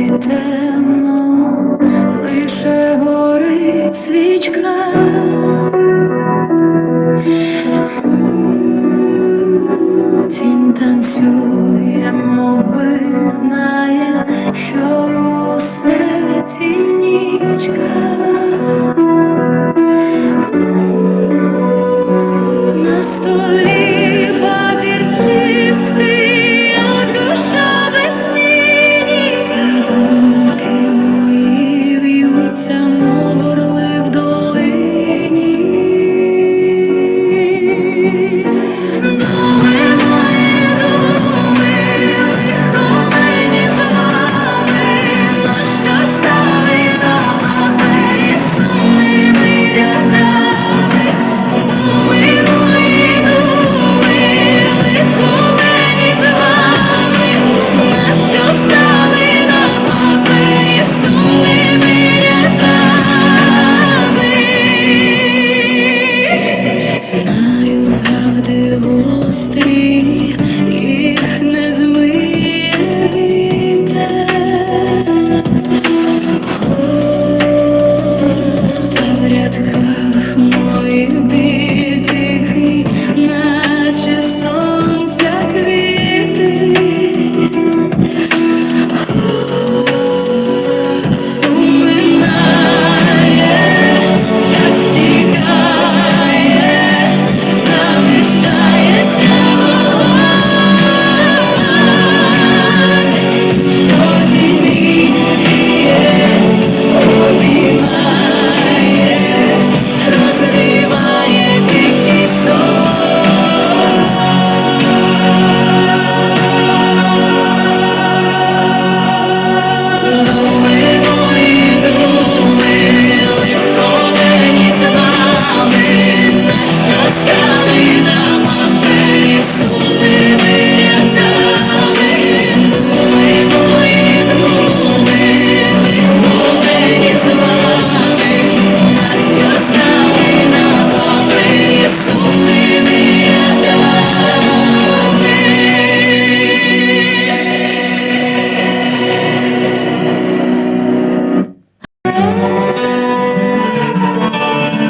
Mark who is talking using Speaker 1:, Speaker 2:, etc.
Speaker 1: і темно, лише горить свічка. Тінь танцює, мовби знає, що у серці нічка. милости